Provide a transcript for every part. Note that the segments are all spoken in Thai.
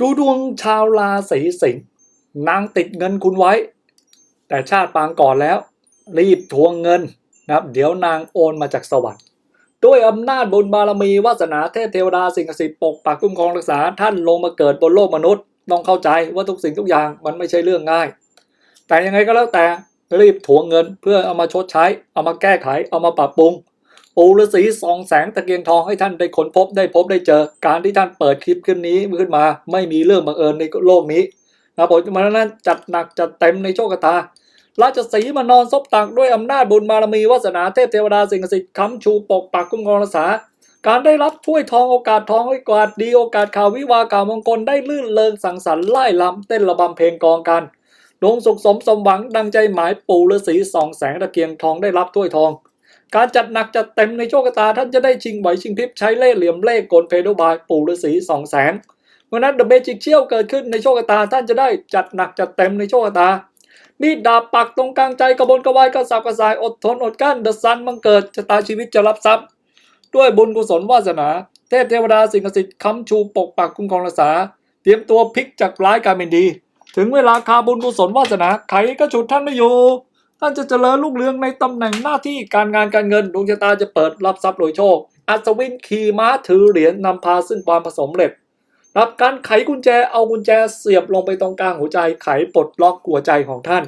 ดูดวงชาวราศีสิงห์นางติดเงินคุณไว้ แต่ชาติปางก่อนแล้ว รีบทวงเงินนะครับ เดี๋ยวนางโอนมาจากสวรรค์ด้วยอำนาจบุญบารมีวาสนาเทพเทวดาสิ่งศักดิ์สิทธิ์ปกปักคุ้มครองรักษาท่านลงมาเกิดบนโลกมนุษย์ต้องเข้าใจว่าทุกสิ่งทุกอย่างมันไม่ใช่เรื่องง่าย แต่ยังไงก็แล้วแต่รีบทวงเงินเพื่อเอามาชดใช้ เอามาแก้ไข เอามาปรับปรุง ปูฤาษีสองแสงตะเกียงทองให้ท่านได้ค้นพบได้พบได้เจอ การที่ท่านเปิดคลิปขึ้นนี้ขึ้นมา ไม่มีเรื่องบังเอิญในโลกนี้นะผมมานั้นจัดหนักจัดเต็มในโชคตาราชสีมานอนซบตักด้วยอำนาจบุญบารมีวาสนาเทพเทวดาสิ่งศักดิ์สิทธิ์ค้ำชูปกปักคุ้มครองรักษาการได้รับถ้วยทองโอกาสทองโอกาสดีโอกาสข่าววิวาข่าวมงคลได้ลื่นเริงสังสรรค์ไล่ลำเต้นระบำเพลงกองกันดวงสุขสมสมหวังดังใจหมายปู่ฤาษีสองแสงตะเกียงทองได้รับถ้วยทอง การจัดหนักจัดเต็มในโชคชะตาท่านจะได้ชิงไหวชิงพริบใช้เล่ห์เหลี่ยมเล่ห์กลเพโดบายปู่ฤาษีสองแสงเพราะนั้นเดอะเบจิกเชี่ยวเกิดขึ้นในโชคชะตาท่านจะได้จัดหนักจัดเต็มในโชคชะตามีดดาบปักตรงกลางใจกระบนกระวายกระสับกระส่ายอดทนอดกั้นเดอะซันบังเกิดชะตาชีวิตจะรับทรัพย์ ด้วยบุญกุศลวาสนา เทพเทวดาสิ่งศักดิ์สิทธิ์ค้ำชูปกปักคุ้มครองรักษา เตรียมตัวพลิกจากร้ายกลายเป็นดี ถึงเวลาคาบุญกุศลวาสนาใครก็ฉุดท่านไม่อยู่ ท่านจะเจริญรุ่งเรืองในตำแหน่งหน้าที่การงานการเงินดวงชะตาจะเปิดรับทรัพย์โดยโชค อัศวินขี่ม้าถือเหรียญนำพาซึ่งความผสมเร็จรับการไขกุญแจเอากุญแจเสียบลงไปตรงกลางหัวใจไขปลดล็อกหัวใจของท่าน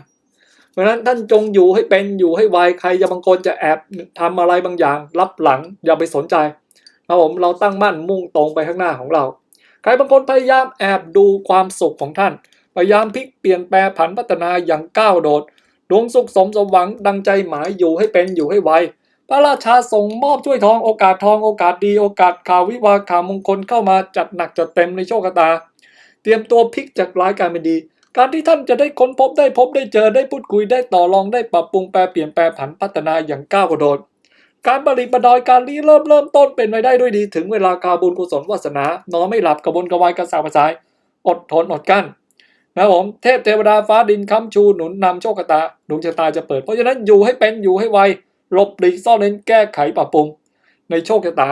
เพราะนั้นท่านจงอยู่ให้เป็นอยู่ให้ไวใครจะบางคนจะแอบทำอะไรบางอย่าง รับหลังอย่าไปสนใจครับผมเราตั้งมั่นมุ่งตรงไปข้างหน้าของเรา ใครบางคนพยายามแอบดูความสุขของท่าน พยายามพลิกเปลี่ยนแปลงผันพัฒนาอย่างก้าวโดด ดวงสุขสมสมหวังดังใจหมายอยู่ให้เป็นอยู่ให้ไวพระราชาส่งมอบช่วยทองโอกาสทองโอกาสดีโอกาสข่าววิวาข่าวมงคลเข้ามาจัดหนักจัดเต็มในโชคชะตา เตรียมตัวพลิกจากร้ายกลายเป็นดี การที่ท่านจะได้ค้นพบได้พบได้เจอได้พูดคุยได้ต่อรองได้ปรับปรุงแปลเปลี่ยนแปลผันพัฒนาอย่างก้าวกระโดดการบริบดอยการนี้เริ่มเริ่มต้นเป็นไปได้ด้วยดีถึงเวลาคาบุญกุศลวาสนา นอนไม่หลับกระบนกระวายกระสากระสาย อดทนอดกั้น นะครับผมเทพเทวดาฟ้าดินค้ำชูหนุนนำโชคชะตาดวงชะตาจะเปิด เพราะฉะนั้นอยู่ให้เป็นอยู่ให้ไวหลบหลีกซ่อนเร้นแก้ไขปรับปรุง ในโชคชะตา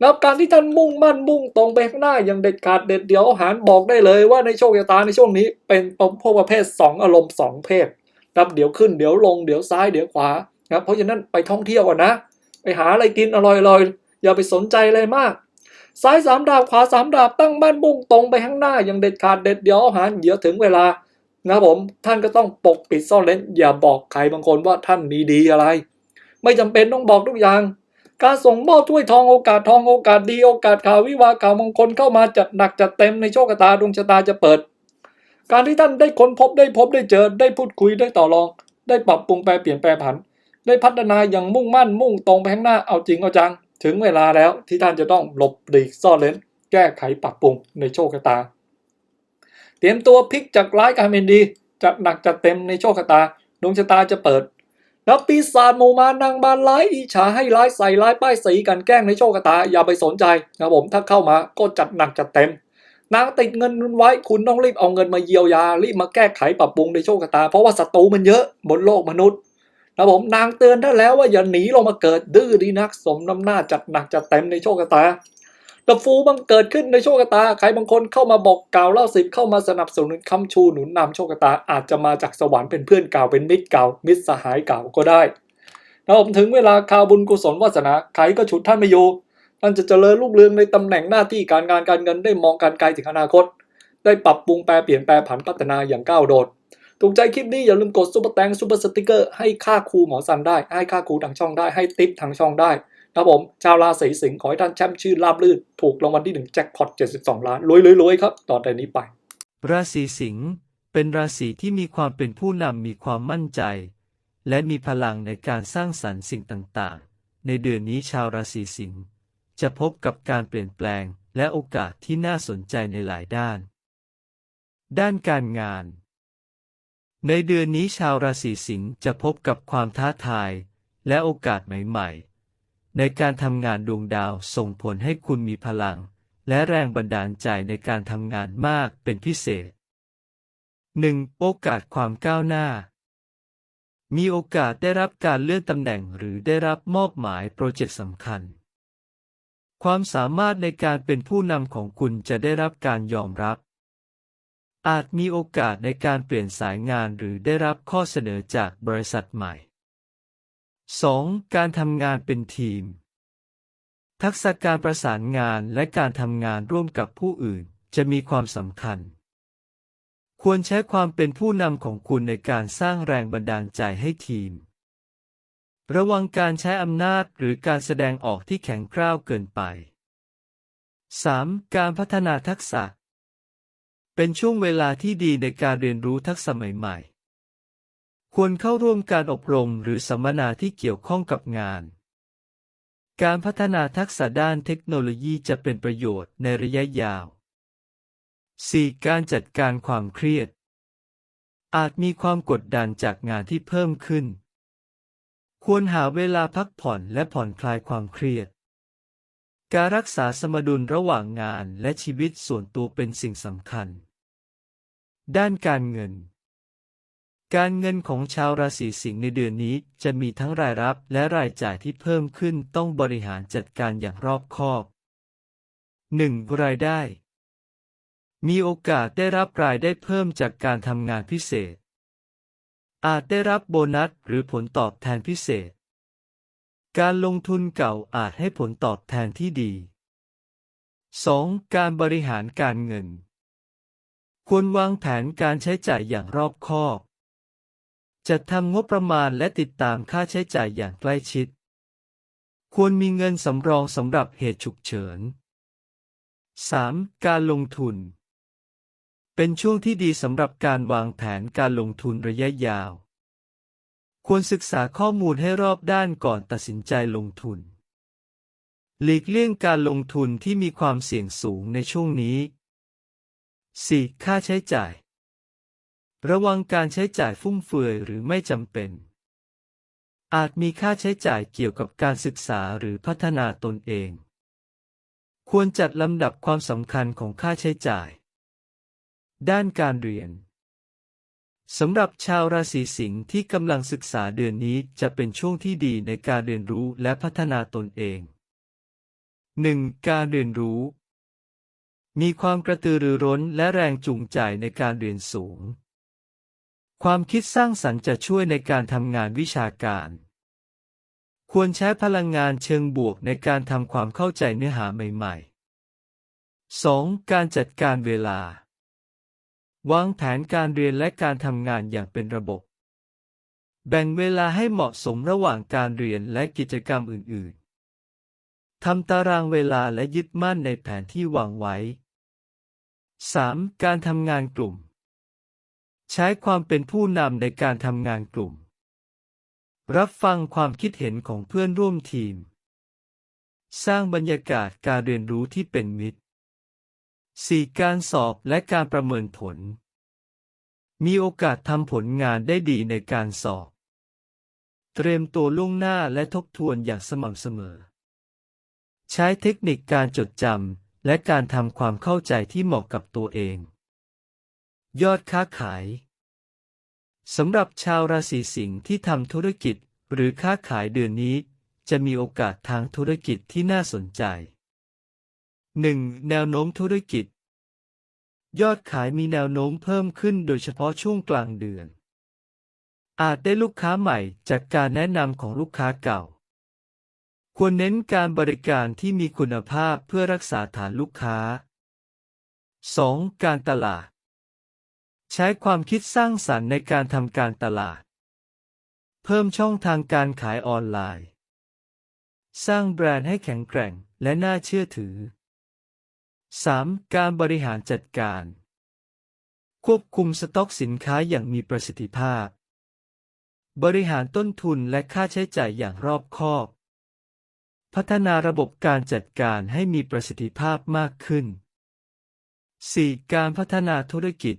แล้วการที่ท่านมุ่งมั่นมุ่งตรงไปข้างหน้าอย่างเด็ดขาดเด็ดเดี่ยวหารบอกได้เลยว่าในโชคชะตาในช่วงนี้เป็นพวกประเภทสองอารมณ์สองเพศนะครับเดี๋ยวขึ้นเดี๋ยวลงเดี๋ยวซ้ายเดี๋ยวขวานะครับเพราะฉะนั้นไปท่องเที่ยวก่อนนะ ไปหาอะไรกินอร่อยๆอย่าไปสนใจอะไรมาก ซ้ายสามดาบขวาสามดาบตั้งบ้านมุ่งตรงไปข้างหน้าอย่างเด็ดขาดเด็ดเดี่ยวหารเดี๋ยวถึงเวลานะผมท่านก็ต้องปกปิดซ่อนเร้นอย่าบอกใครบางคนว่าท่านมีดีอะไร ไม่จำเป็นต้องบอกทุกอย่าง การส่งมอบถ้วยทองโอกาสทองโอกาสดีโอกาสข่าววิวาข่าวมงคลเข้ามาจัดหนักจัดเต็มในโชคชะตาดวงชะตาจะเปิด การที่ท่านได้ค้นพบได้พบได้เจอได้พูดคุยได้ต่อรอง ได้ปรับปรุงแปลเปลี่ยนแปลผัน ได้พัฒนาอย่างมุ่งมั่นมุ่งตรงไปข้างหน้าเอาจริงเอาจัง ถึงเวลาแล้วที่ท่านจะต้องหลบหลีกซ่อนเร้นแก้ไขปรับปรุงในโชคชะตา เตรียมตัวพลิกจากร้ายกลายเป็นดีจัดหนักจัดเต็มในโชคชะตาดวงชะตาจะเปิดแล้วปีศาจหมู่มานางบานร้ายอิจฉาให้ร้ายใส่ร้ายป้ายสีกันแกล้งในโชคชะตาอย่าไปสนใจนะผมถ้าเข้ามาก็จัดหนักจัดเต็ม นางติดเงินนุนไว้คุณต้องรีบเอาเงินมาเยียวยารีบมาแก้ไขปรับปรุงในโชคชะตา เพราะว่าศัตรูมันเยอะบนโลกมนุษย์ นะผมนางเตือนท่านแล้วว่าอย่าหนีลงมาเกิดดื้อดีนักสมน้ำหน้าจัดหนักจัดเต็มในโชคชะตาตะฟูบังเกิดขึ้นในโชคชะตา ใครบางคนเข้ามาบอกกล่าวเล่าสิบเข้ามาสนับสนุนคำชูหนุนนำโชคชะตาอาจจะมาจากสวรรค์เป็นเพื่อนเก่าเป็นมิตรเก่ามิตรสหายเก่าก็ได้นะผมถึงเวลาข่าวบุญกุศลวาสนาใครก็ฉุดท่านไม่อยู่ท่านจะเจริญรุ่งเรืองในตำแหน่งหน้าที่การงานการเงินได้มองการไกลถึงอนาคต ได้ปรับปรุงแปลเปลี่ยนแปลผันพัฒนาอย่างก้าวโดด ถูกใจคลิปนี้อย่าลืมกดซุปเปอร์แตงซุปเปอร์สติกเกอร์ให้ค่าครูหมอสันได้ ให้ค่าครูทางช่องได้ให้ติปทางช่องได้นะครับผม ชาวราศีสิงห์ขอให้ท่านแช่มชื่นราบลื่น ถูกรางวัลที่หนึ่งแจ็คพอต72 ล้านรวยรวยๆๆครับต่อแต่นี้ไป ราศีสิงห์เป็นราศีที่มีความเป็นผู้นำมีความมั่นใจ และมีพลังในการสร้างสรรค์สิ่งต่างๆ ในเดือนนี้ชาวราศีสิงห์จะพบกับการเปลี่ยนแปลงและโอกาสที่น่าสนใจในหลายด้าน ด้านการงาน ในเดือนนี้ชาวราศีสิงห์จะพบกับความท้าทาย และโอกาสใหม่ๆ ในการทำงานดวงดาวส่งผลให้คุณมีพลัง และแรงบันดาลใจในการทำงานมากเป็นพิเศษ 1. โอกาสความก้าวหน้า มีโอกาสได้รับการเลื่อนตำแหน่งหรือได้รับมอบหมายโปรเจกต์สำคัญ ความสามารถในการเป็นผู้นำของคุณจะได้รับการยอมรับ อาจมีโอกาสในการเปลี่ยนสายงานหรือได้รับข้อเสนอจากบริษัทใหม่ 2. การทำงานเป็นทีม ทักษะการประสานงานและการทำงานร่วมกับผู้อื่นจะมีความสำคัญ ควรใช้ความเป็นผู้นำของคุณในการสร้างแรงบันดาลใจให้ทีม ระวังการใช้อำนาจหรือการแสดงออกที่แข็งกร้าวเกินไป 3. การพัฒนาทักษะ เป็นช่วงเวลาที่ดีในการเรียนรู้ทักษะใหม่ๆ ควรเข้าร่วมการอบรมหรือสัมมนาที่เกี่ยวข้องกับงาน การพัฒนาทักษะด้านเทคโนโลยีจะเป็นประโยชน์ในระยะยาว 4. การจัดการความเครียด อาจมีความกดดันจากงานที่เพิ่มขึ้น ควรหาเวลาพักผ่อนและผ่อนคลายความเครียด การรักษาสมดุลระหว่างงานและชีวิตส่วนตัวเป็นสิ่งสำคัญ ด้านการเงิน การเงินของชาวราศีสิงห์ในเดือนนี้จะมีทั้งรายรับและรายจ่ายที่เพิ่มขึ้นต้องบริหารจัดการอย่างรอบคอบ 1. รายได้ มีโอกาสได้รับรายได้เพิ่มจากการทำงานพิเศษ อาจได้รับโบนัสหรือผลตอบแทนพิเศษ การลงทุนเก่าอาจให้ผลตอบแทนที่ดี 2. การบริหารการเงิน ควรวางแผนการใช้จ่ายอย่างรอบคอบ จัดทำงบประมาณและติดตามค่าใช้จ่ายอย่างใกล้ชิด ควรมีเงินสำรองสำหรับเหตุฉุกเฉิน 3. การลงทุน เป็นช่วงที่ดีสำหรับการวางแผนการลงทุนระยะยาว ควรศึกษาข้อมูลให้รอบด้านก่อนตัดสินใจลงทุน หลีกเลี่ยงการลงทุนที่มีความเสี่ยงสูงในช่วงนี้ 4. ค่าใช้จ่าย ระวังการใช้จ่ายฟุ่มเฟือยหรือไม่จำเป็น อาจมีค่าใช้จ่ายเกี่ยวกับการศึกษาหรือพัฒนาตนเอง ควรจัดลำดับความสำคัญของค่าใช้จ่าย ด้านการเรียน สำหรับชาวราศีสิงห์ที่กำลังศึกษาเดือนนี้จะเป็นช่วงที่ดีในการเรียนรู้และพัฒนาตนเอง 1. การเรียนรู้ มีความกระตือรือร้นและแรงจูงใจในการเรียนสูง ความคิดสร้างสรรค์จะช่วยในการทำงานวิชาการ ควรใช้พลังงานเชิงบวกในการทำความเข้าใจเนื้อหาใหม่ ๆ 2. การจัดการเวลา วางแผนการเรียนและการทำงานอย่างเป็นระบบ แบ่งเวลาให้เหมาะสมระหว่างการเรียนและกิจกรรมอื่น ๆ ทำตารางเวลาและยึดมั่นในแผนที่วางไว้ 3. การทำงานกลุ่ม ใช้ความเป็นผู้นำในการทำงานกลุ่ม รับฟังความคิดเห็นของเพื่อนร่วมทีม สร้างบรรยากาศการเรียนรู้ที่เป็นมิตร 4. การสอบและการประเมินผล มีโอกาสทำผลงานได้ดีในการสอบ เตรียมตัวล่วงหน้าและทบทวนอย่างสม่ำเสมอ ใช้เทคนิคการจดจำและการทำความเข้าใจที่เหมาะกับตัวเอง ยอดค้าขายสำหรับชาวราศีสิงห์ที่ทำธุรกิจหรือค้าขายเดือนนี้ จะมีโอกาสทางธุรกิจที่น่าสนใจ 1. แนวโน้มธุรกิจ ยอดขายมีแนวโน้มเพิ่มขึ้นโดยเฉพาะช่วงกลางเดือน อาจได้ลูกค้าใหม่จากการแนะนำของลูกค้าเก่า ควรเน้นการบริการที่มีคุณภาพเพื่อรักษาฐานลูกค้า 2. การตลาด ใช้ความคิดสร้างสรรค์ในการทำการตลาด เพิ่มช่องทางการขายออนไลน์ สร้างแบรนด์ให้แข็งแกร่งและน่าเชื่อถือ 3. การบริหารจัดการ ควบคุมสต็อกสินค้าอย่างมีประสิทธิภาพ บริหารต้นทุนและค่าใช้จ่ายอย่างรอบคอบ พัฒนาระบบการจัดการให้มีประสิทธิภาพมากขึ้น 4. การพัฒนาธุรกิจ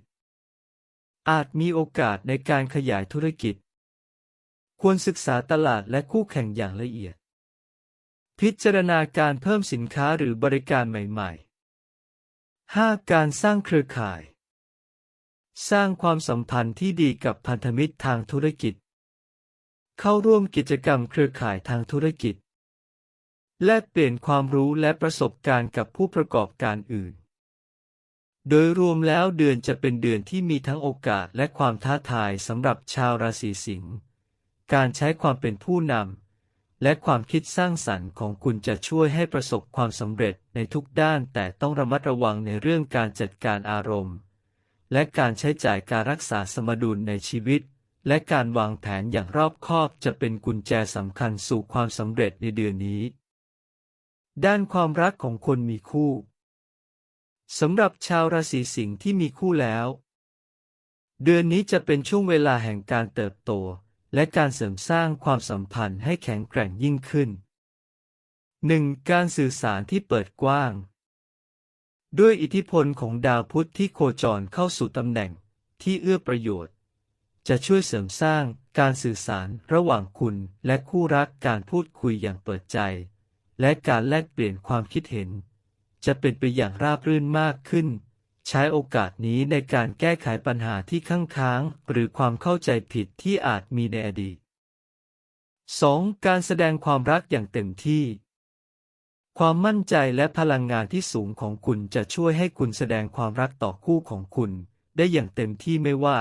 อาจมีโอกาสในการขยายธุรกิจ ควรศึกษาตลาดและคู่แข่งอย่างละเอียด พิจารณาการเพิ่มสินค้าหรือบริการใหม่ ๆ 5. การสร้างเครือข่าย สร้างความสัมพันธ์ที่ดีกับพันธมิตรทางธุรกิจ เข้าร่วมกิจกรรมเครือข่ายทางธุรกิจ แลกเปลี่ยนความรู้และประสบการณ์กับผู้ประกอบการอื่น โดยรวมแล้วเดือนจะเป็นเดือนที่มีทั้งโอกาสและความท้าทายสำหรับชาวราศีสิงห์ การใช้ความเป็นผู้นำ และความคิดสร้างสรรค์ของคุณจะช่วยให้ประสบความสำเร็จในทุกด้าน แต่ต้องระมัดระวังในเรื่องการจัดการอารมณ์ และการใช้จ่ายการรักษาสมดุลในชีวิต และการวางแผนอย่างรอบคอบจะเป็นกุญแจสำคัญสู่ความสำเร็จในเดือนนี้ ด้านความรักของคนมีคู่สำหรับชาวราศีสิงห์ที่มีคู่แล้ว เดือนนี้จะเป็นช่วงเวลาแห่งการเติบโต และการเสริมสร้างความสัมพันธ์ให้แข็งแกร่งยิ่งขึ้น 1. การสื่อสารที่เปิดกว้าง ด้วยอิทธิพลของดาวพุธที่โคจรเข้าสู่ตำแหน่งที่เอื้อประโยชน์ จะช่วยเสริมสร้างการสื่อสารระหว่างคุณและคู่รักการพูดคุยอย่างเปิดใจ และการแลกเปลี่ยนความคิดเห็น จะเป็นไปอย่างราบรื่นมากขึ้น ใช้โอกาสนี้ในการแก้ไขปัญหาที่ข้างค้าง หรือความเข้าใจผิดที่อาจมีในอดีต 2. การแสดงความรักอย่างเต็มที่ ความมั่นใจและพลังงานที่สูงของคุณจะช่วยให้คุณแสดงความรักต่อคู่ของคุณ ได้อย่างเต็มที่ไม่ว่า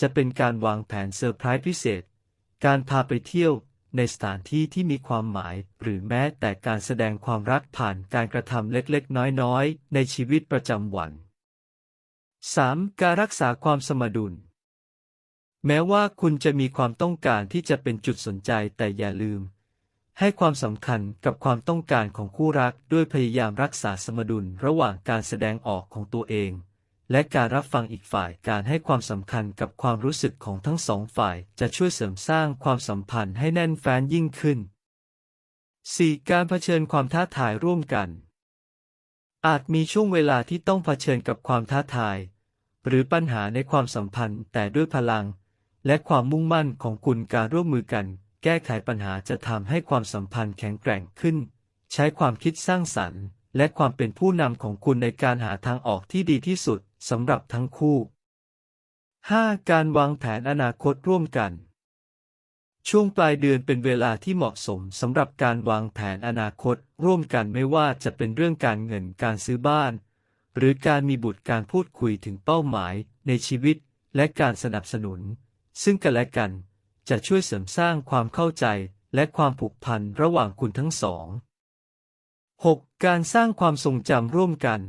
จะเป็นการวางแผนเซอร์ไพรส์พิเศษ การพาไปเที่ยวในสถานที่ที่มีความหมาย หรือแม้แต่การแสดงความรักผ่านการกระทำเล็กๆ น้อยๆ ในชีวิตประจำวัน 3. การรักษาความสมดุล แม้ว่าคุณจะมีความต้องการที่จะเป็นจุดสนใจแต่อย่าลืม ให้ความสำคัญกับความต้องการของคู่รักด้วยพยายามรักษาสมดุลระหว่างการแสดงออกของตัวเอง และการรับฟังอีกฝ่ายการให้ความสำคัญกับความรู้สึกของทั้งสองฝ่ายจะช่วยเสริมสร้างความสัมพันธ์ให้แน่นแฟ้นยิ่งขึ้น 4. การเผชิญความท้าทายร่วมกัน อาจมีช่วงเวลาที่ต้องเผชิญกับความท้าทาย หรือปัญหาในความสัมพันธ์แต่ด้วยพลัง และความมุ่งมั่นของคุณการร่วมมือกัน แก้ไขปัญหาจะทำให้ความสัมพันธ์แข็งแกร่งขึ้น ใช้ความคิดสร้างสรรค์ และความเป็นผู้นำของคุณในการหาทางออกที่ดีที่สุดสำหรับทั้งคู่ 5. การวางแผนอนาคตร่วมกัน ช่วงปลายเดือนเป็นเวลาที่เหมาะสมสำหรับการวางแผนอนาคต ร่วมกันไม่ว่าจะเป็นเรื่องการเงินการซื้อบ้าน หรือการมีบุตรการพูดคุยถึงเป้าหมายในชีวิต และการสนับสนุน ซึ่งกันและกันจะช่วยเสริมสร้างความเข้าใจและความผูกพันระหว่างคุณทั้งสอง 6. การสร้างความทรงจำร่วมกัน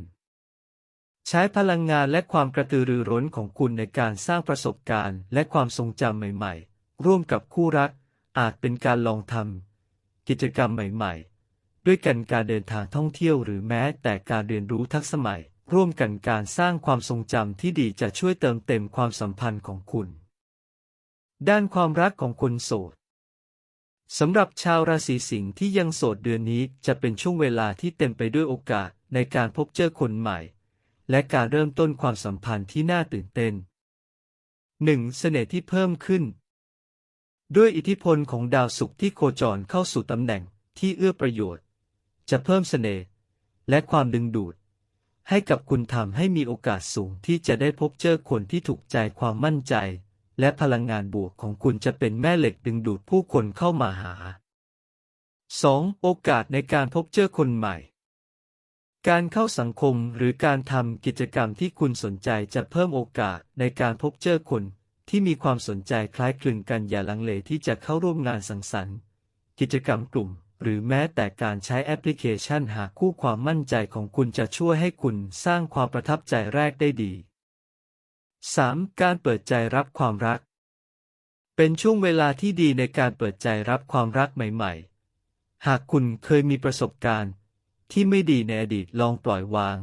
ใช้พลังงานและความกระตือรือร้นของคุณในการสร้างประสบการณ์ และความทรงจำใหม่ ๆ ร่วมกับคู่รัก อาจเป็นการลองทำกิจกรรมใหม่ ๆ ด้วยกันการเดินทางท่องเที่ยวหรือแม้แต่การเรียนรู้ทักษะใหม่ ร่วมกันการสร้างความทรงจำที่ดีจะช่วยเติมเต็มความสัมพันธ์ของคุณ ด้านความรักของคนโสดสำหรับชาวราศีสิงห์ที่ยังโสดเดือนนี้จะเป็นช่วงเวลาที่เต็มไปด้วยโอกาสในการพบเจอคนใหม่ และการเริ่มต้นความสัมพันธ์ที่น่าตื่นเต้น 1. เสน่ห์ที่เพิ่มขึ้น ด้วยอิทธิพลของดาวศุกร์ที่โคจรเข้าสู่ตำแหน่งที่เอื้อประโยชน์ จะเพิ่มเสน่ห์และความดึงดูด ให้กับคุณทำให้มีโอกาสสูงที่จะได้พบเจอคนที่ถูกใจความมั่นใจ และพลังงานบวกของคุณจะเป็นแม่เหล็กดึงดูดผู้คนเข้ามาหา 2. โอกาสในการพบเจอคนใหม่ การเข้าสังคมหรือการทำกิจกรรมที่คุณสนใจจะเพิ่มโอกาสในการพบเจอคน ที่มีความสนใจคล้ายคลึงกันอย่าลังเลที่จะเข้าร่วมงานสังสรรค์ กิจกรรมกลุ่ม หรือแม้แต่การใช้แอปพลิเคชันหาคู่ความมั่นใจของคุณจะช่วยให้คุณสร้างความประทับใจแรกได้ดี 3. การเปิดใจรับความรัก เป็นช่วงเวลาที่ดีในการเปิดใจรับความรักใหม่ ๆ หากคุณเคยมีประสบการณ์ ที่ไม่ดีในอดีตลองปล่อยวาง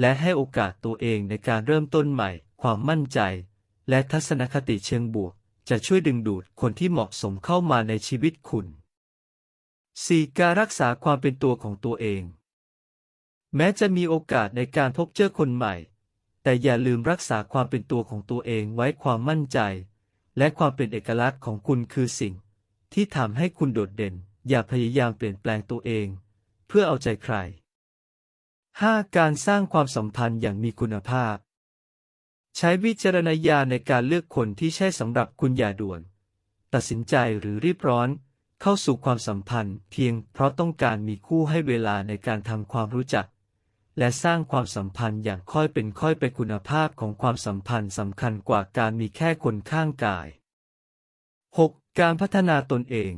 และให้โอกาสตัวเองในการเริ่มต้นใหม่ ความมั่นใจ และทัศนคติเชิงบวก จะช่วยดึงดูดคนที่เหมาะสมเข้ามาในชีวิตคุณ 4. การรักษาความเป็นตัวของตัวเอง แม้จะมีโอกาสในการพบเจอคนใหม่ แต่อย่าลืมรักษาความเป็นตัวของตัวเองไว้ความมั่นใจ และความเป็นเอกลักษณ์ของคุณคือสิ่ง ที่ทำให้คุณโดดเด่น อย่าพยายามเปลี่ยนแปลงตัวเอง เพื่อเอาใจใคร 5. การสร้างความสัมพันธ์อย่างมีคุณภาพ ใช้วิจารณญาณในการเลือกคนที่ใช่สำหรับคุณอย่าด่วน ตัดสินใจหรือรีบร้อน เข้าสู่ความสัมพันธ์ เพียงเพราะต้องการมีคู่ให้เวลาในการทำความรู้จัก และสร้างความสัมพันธ์อย่างค่อยเป็นค่อยไปคุณภาพของความสัมพันธ์สำคัญกว่าการมีแค่คนข้างกาย 6. การพัฒนาตนเอง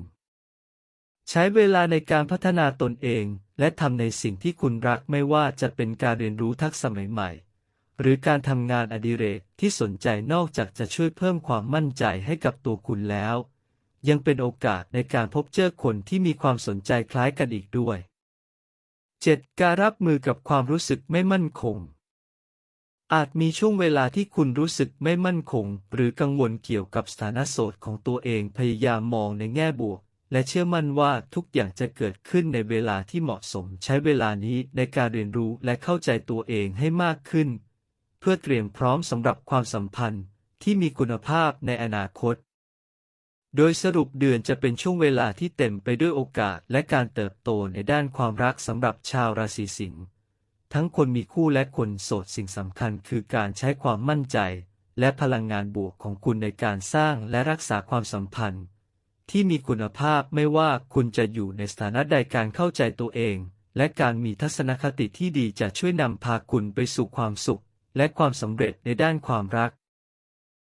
ใช้เวลาในการพัฒนาตนเอง และทำในสิ่งที่คุณรักไม่ว่าจะเป็นการเรียนรู้ทักษะใหม่ๆ หรือการทำงานอดิเรกที่สนใจนอกจากจะช่วยเพิ่มความมั่นใจให้กับตัวคุณแล้ว ยังเป็นโอกาสในการพบเจอคนที่มีความสนใจคล้ายกันอีกด้วย 7. การรับมือกับความรู้สึกไม่มั่นคง อาจมีช่วงเวลาที่คุณรู้สึกไม่มั่นคง หรือกังวลเกี่ยวกับสถานะโสดของตัวเองพยายามมองในแง่บวก และเชื่อมั่นว่าทุกอย่างจะเกิดขึ้นในเวลาที่เหมาะสม ใช้เวลานี้ในการเรียนรู้และเข้าใจตัวเองให้มากขึ้น เพื่อเตรียมพร้อมสำหรับความสัมพันธ์ที่มีคุณภาพในอนาคต โดยสรุปเดือนจะเป็นช่วงเวลาที่เต็มไปด้วยโอกาสและการเติบโตในด้านความรักสำหรับชาวราศีสิงห์ทั้งคนมีคู่และคนโสดสิ่งสำคัญคือการใช้ความมั่นใจ และพลังงานบวกของคุณในการสร้างและรักษาความสัมพันธ์ ที่มีคุณภาพไม่ว่าคุณจะอยู่ในสถานะใดการเข้าใจตัวเอง และการมีทัศนคติที่ดีจะช่วยนำพาคุณไปสู่ความสุข และความสำเร็จในด้านความรัก